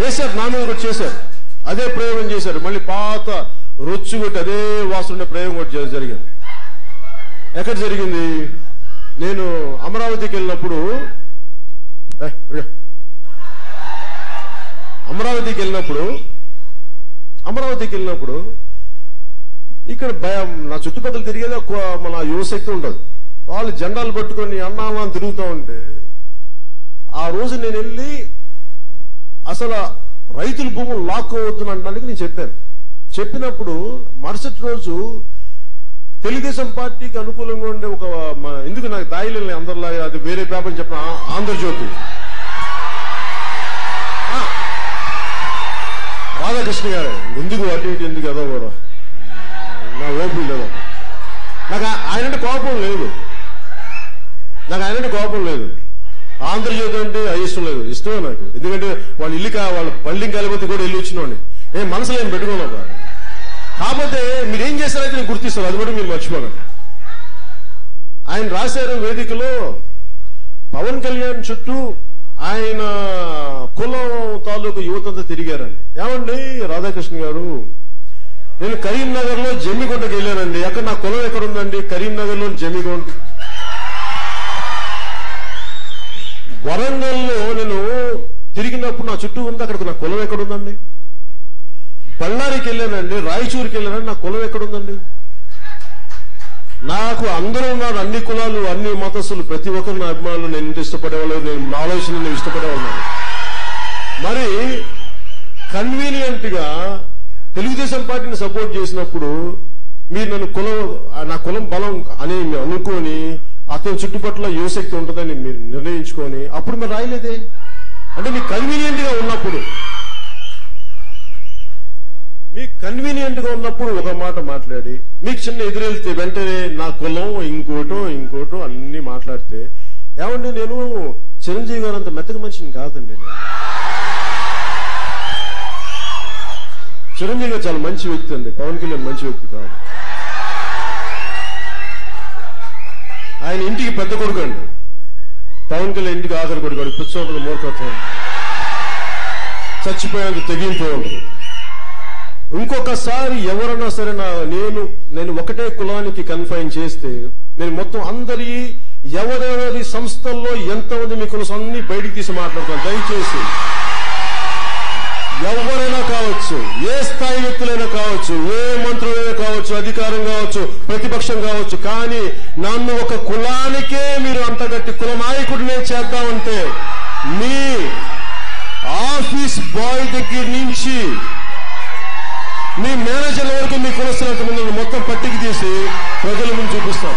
వేశారు నా కూడా చేశారు. అదే ప్రయోగం చేశారు. మళ్ళీ పాత రొచ్చు కొట్టి అదే వాసన ప్రయోగం కూడా జరిగింది. ఎక్కడ జరిగింది? నేను అమరావతికి వెళ్ళినప్పుడు అమరావతికి వెళ్ళినప్పుడు అమరావతికి వెళ్ళినప్పుడు ఇక్కడ భయం నా చుట్టుపక్కల తిరిగేది మన యువశక్తి ఉండదు. వాళ్ళు జెండాలు పట్టుకొని అన్నామా అని తిరుగుతూ ఉంటే ఆ రోజు నేను వెళ్ళి అసలు రైతుల భూములు లాక్కోవద్దు అనడానికి నేను చెప్పాను. చెప్పినప్పుడు మరుసటి రోజు తెలుగుదేశం పార్టీకి అనుకూలంగా ఉండే ఒక ఎందుకు నాకు దాయిలు అందరిలాగా అది వేరే పేపర్ చెప్పిన ఆంధ్రజ్యోతి. ఆ, రాధాకృష్ణ గారు ఎందుకు అటు ఇటు ఎందుకు అదో కూడా. నా ఓపిక లేదు నాకు ఆయన అంటే కోపం లేదు. నాకు ఆయనంటే కోపం లేదు. ఆంధ్రజ్యోతి అంటే ఆ ఇష్టం లేదు. ఇష్టమే నాకు. ఎందుకంటే వాళ్ళు ఇల్లు వాళ్ళ బల్డింగ్ కలిపోతే కూడా ఇల్లు వచ్చినవాడిని నేను మనసులో ఏం పెట్టుకున్నాను కాకపోతే మీరేం చేశారైతే నేను గుర్తిస్తారు అది కూడా మీరు మర్చిపోకండి. ఆయన రాశారు వేదికలో పవన్ కళ్యాణ్ చుట్టూ ఆయన కులం తాలూకు యువతంతా తిరిగారండి. ఏమండి? రాధాకృష్ణ గారు నేను కరీంనగర్లో జమ్మిగుంటకి వెళ్ళానండి. అక్కడ నా కులం ఎక్కడ ఉందండి కరీంనగర్లో జమ్మిగుంట. వరంగల్లో నేను తిరిగినప్పుడు నా చుట్టూ ఉంది. అక్కడ నా కులం ఎక్కడ ఉందండి బళ్ళారికి వెళ్ళానండి. రాయచూరుకి వెళ్ళానండి. నా కులం ఎక్కడ ఉందండి నాకు అందరూ ఉన్నారు. అన్ని కులాలు అన్ని మతస్థులు. ప్రతి ఒక్కరు నా అభిమానులు. నేను ఇంత ఇష్టపడేవాళ్ళు. నేను నా ఆలోచన నేను ఇష్టపడేవాళ్ళు. మరి కన్వీనియంట్గా తెలుగుదేశం పార్టీని సపోర్ట్ చేసినప్పుడు మీరు నన్ను కులం నా కులం బలం అని అనుకొని అతని చుట్టుపట్ల యువశక్తి ఉంటుందని మీరు నిర్ణయించుకొని అప్పుడు మీరు రాయలేదే? అంటే మీకు కన్వీనియంట్గా ఉన్నప్పుడు. మీకు కన్వీనియంట్గా ఉన్నప్పుడు ఒక మాట మాట్లాడి మీకు చిన్న ఎదురెళ్తే వెంటనే నా కులం ఇంకోటో ఇంకోటో అన్ని మాట్లాడితే ఏమండి నేను చిరంజీవి గారు అంత మెత్తక మనిషిని కాదండి నేను. చిరంజీవి గారు చాలా మంచి వ్యక్తి అండి. పవన్ కళ్యాణ్ మంచి వ్యక్తి కాదు. ఆయన ఇంటికి పెద్ద కొడుకు అండి. పవన్ కళ్యాణ్ ఇంటికి ఆఖరి కొడుకు అండి. పిచ్చోటది మూర్ఖత్వం. చచ్చిపోయేందుకు తెగింపు ఉంటుంది. ఇంకొకసారి ఎవరన్నా సరే నా నేను నేను ఒకటే కులానికి కన్ఫైన్ చేస్తే నేను మొత్తం అందరి ఎవరెవరి సంస్థల్లో ఎంతమంది మీ కులం అన్ని బయటికి తీసి మాట్లాడతాను దయచేసి ఎవరైనా కావచ్చు ఏ స్థాయి వ్యక్తులైనా కావచ్చు ఏ మంత్రులైనా కావచ్చు అధికారం కావచ్చు ప్రతిపక్షం కావచ్చు కానీ నన్ను ఒక కులానికే మీరు అంతగట్టి కుల నాయకుడినే చేద్దామంటే మీ ఆఫీస్ బాయ్ దగ్గర నుంచి మీ మేనేజర్ల వరకు మీ కులస్తులకు మిమ్మల్ని మొత్తం పట్టికి తీసి ప్రజల ముందు చూపిస్తాం.